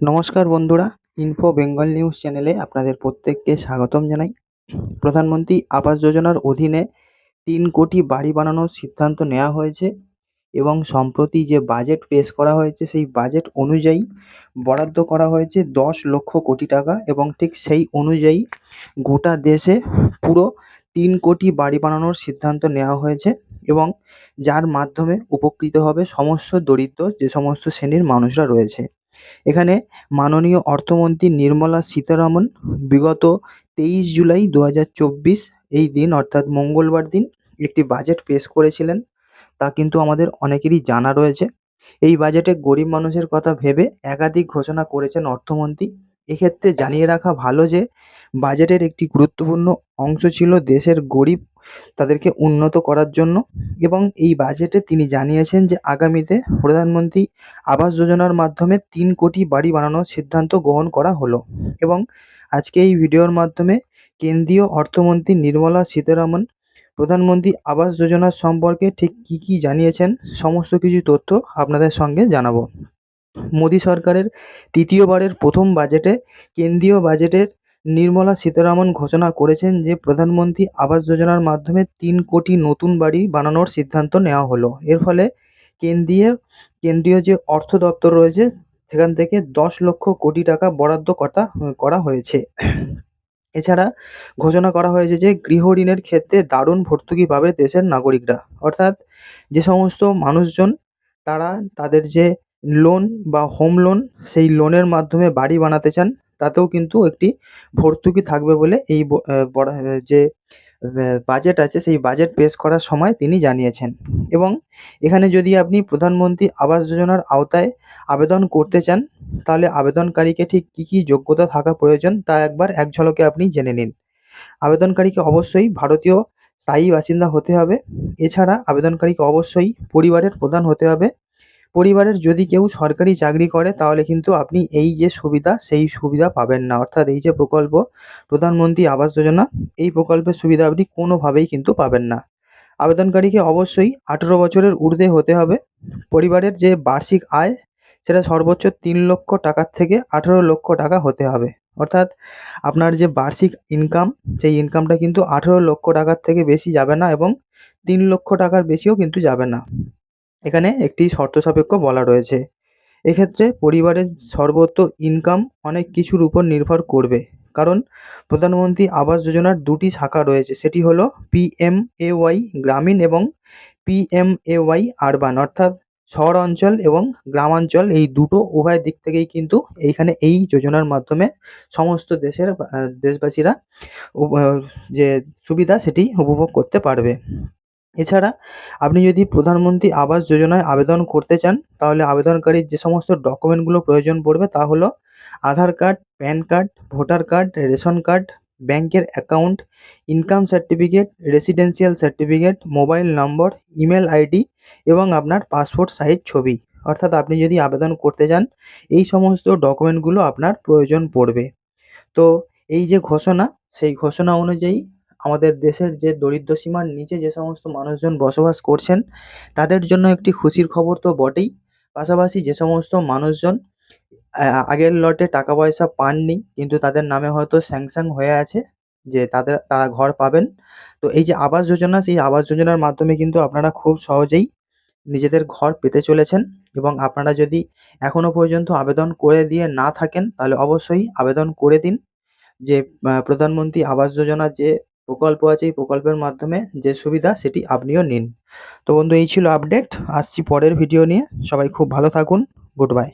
নমস্কার বন্ধুরা info Bengal news চ্যানেলে আপনাদের প্রত্যেককে স্বাগতম জানাই। প্রধানমন্ত্রী আবাস যোজনার অধীনে তিন কোটি বাড়ি বানানোর সিদ্ধান্ত নেওয়া হয়েছে এবং সম্প্রতি যে বাজেট পেশ করা হয়েছে, সেই বাজেট অনুযায়ী বরাদ্দ করা হয়েছে দশ লক্ষ কোটি টাকা এবং ঠিক সেই অনুযায়ী গোটা দেশে পুরো তিন কোটি বাড়ি বানানোর সিদ্ধান্ত নেওয়া হয়েছে এবং যার মাধ্যমে উপকৃত হবে সমস্ত দরিদ্র, যে সমস্ত শ্রেণির মানুষরা রয়েছে। এখানে মাননীয় অর্থমন্ত্রী নির্মলা সীতারামন বিগত তেইশ জুলাই দু হাজার চব্বিশ এই দিন, অর্থাৎ মঙ্গলবার দিন, একটি বাজেট পেশ করেছিলেন। তা কিন্তু আমাদের অনেকেরই জানা রয়েছে। এই বাজেটে গরিব মানুষের কথা ভেবে একাধিক ঘোষণা করেছেন অর্থমন্ত্রী। এক্ষেত্রে জানিয়ে রাখা ভালো যে, বাজেটের একটি গুরুত্বপূর্ণ অংশ ছিল দেশের গরিব তাদেরকে উন্নত করার জন্য এবং এই বাজেটে তিনি জানিয়েছেন যে আগামীতে প্রধানমন্ত্রী আবাস যোজনার মাধ্যমে তিন কোটি বাড়ি বানানোর সিদ্ধান্ত গ্রহণ করা হলো এবং আজকে এই ভিডিওর মাধ্যমে কেন্দ্রীয় অর্থমন্ত্রী নির্মলা সীতারামন প্রধানমন্ত্রী আবাস যোজনা সম্পর্কে ঠিক কী কী জানিয়েছেন সমস্ত কিছু তথ্য আপনাদের সঙ্গে জানাব। মোদী সরকারের তৃতীয়বারের প্রথম বাজেটে কেন্দ্রীয় বাজেটের নির্মলা সীতারামন ঘোষণা করেছেন যে প্রধানমন্ত্রী আবাস যোজনার মাধ্যমে তিন কোটি নতুন বাড়ি বানানোর সিদ্ধান্ত নেওয়া হলো। এর ফলে কেন্দ্রীয় কেন্দ্রীয় যে অর্থ দপ্তর রয়েছে, সেখান থেকে দশ লক্ষ কোটি টাকা বরাদ্দ করা করা হয়েছে। এছাড়া ঘোষণা করা হয়েছে যে গৃহ ঋণের ক্ষেত্রে দারুণ ভর্তুকি পাবে দেশের নাগরিকরা। অর্থাৎ যে সমস্ত মানুষজন, তারা তাদের যে লোন বা হোম লোন সেই লোনের মাধ্যমে বাড়ি বানাতে চান তাতেও কিন্তু একটি ভর্তুকি থাকবে বলে এই যে বাজেট আছে সেই বাজেট পেশ করার সময় তিনি জানিয়েছেন। এবং এখানে যদি আপনি প্রধানমন্ত্রী আবাস যোজনার আওতায় আবেদন করতে চান, তাহলে আবেদনকারীকে ঠিক কী কী যোগ্যতা থাকা প্রয়োজন তা একবার এক ঝলকে আপনি জেনে নিন। আবেদনকারীকে অবশ্যই ভারতীয় স্থায়ী বাসিন্দা হতে হবে। এছাড়া আবেদনকারীকে অবশ্যই পরিবারের প্রধান হতে হবে। পরিবারের যদি কেউ সরকারি চাকরি করে, তাহলে কিন্তু আপনি এই যে সুবিধা, সেই সুবিধা পাবেন না। অর্থাৎ এই যে প্রকল্প, প্রধানমন্ত্রী আবাস যোজনা, এই প্রকল্পের সুবিধা আপনি কোনোভাবেই কিন্তু পাবেন না। আবেদনকারীকে অবশ্যই আঠেরো বছরের ঊর্ধ্বে হতে হবে। পরিবারের যে বার্ষিক আয়, সেটা সর্বোচ্চ তিন লক্ষ টাকার থেকে আঠেরো লক্ষ টাকা হতে হবে। অর্থাৎ আপনার যে বার্ষিক ইনকাম, সেই ইনকামটা কিন্তু আঠেরো লক্ষ টাকার থেকে বেশি যাবে না এবং তিন লক্ষ টাকার বেশিও কিন্তু যাবে না। এখানে একটি শর্ত সাপেক্ষ বলা রয়েছে। এক্ষেত্রে পরিবারের সর্বত্র ইনকাম অনেক কিছুর উপর নির্ভর করবে। কারণ প্রধানমন্ত্রী আবাস যোজনার দুটি শাখা রয়েছে, সেটি হলো পিএমএওয়াই গ্রামীণ এবং পিএমএওয়াই আরবান অর্থাৎ শহর অঞ্চল এবং গ্রামাঞ্চল। এই দুটো উভয় দিক থেকেই কিন্তু এইখানে এই যোজনার মাধ্যমে সমস্ত দেশের দেশবাসীরা যে সুবিধা সেটি উপভোগ করতে পারবে। এছাড়া আপনি যদি প্রধানমন্ত্রী আবাস যোজনায় আবেদন করতে চান, তাহলে আবেদনকারীর যে সমস্ত ডকুমেন্টগুলো প্রয়োজন পড়বে তা হলো Aadhaar card, PAN card, voter card, ration card, ব্যাংকের account, income certificate, residential certificate, mobile number, email ID এবং আপনার পাসপোর্ট সাইজ ছবি। অর্থাৎ আপনি যদি আবেদন করতে চান, এই সমস্ত ডকুমেন্টগুলো আপনার প্রয়োজন পড়বে। তো এই যে ঘোষণা, সেই ঘোষণা অনুযায়ী আমাদের দেশের যে দরিদ্র সীমার নিচে যে সমস্ত মানুষজন বসবাস করছেন, তাদের জন্য একটি খুশির খবর তো বটেই। পাশাপাশি যে সমস্ত মানুষজন আগের লটে টাকা পয়সা পাননি, কিন্তু তাদের নামে হয়তো স্যাংশন হয়ে আছে যে তাদের, তারা ঘর পাবেন। তো এই যে আবাস যোজনা, সেই আবাস যোজনার মাধ্যমে কিন্তু আপনারা খুব সহজেই নিজেদের ঘর পেতে চলেছেন এবং আপনারা যদি এখনও পর্যন্ত আবেদন করে দিয়ে না থাকেন, তাহলে অবশ্যই আবেদন করে দিন যে প্রধানমন্ত্রী আবাস যোজনা যে প্রকল্প আছে, এই প্রকল্পের মাধ্যমে যে সুবিধা সেটি আপনিও নিন। তো বন্ধু, এই ছিল আপডেট আসছি পরের ভিডিও নিয়ে। সবাই খুব ভালো থাকুন। Good bye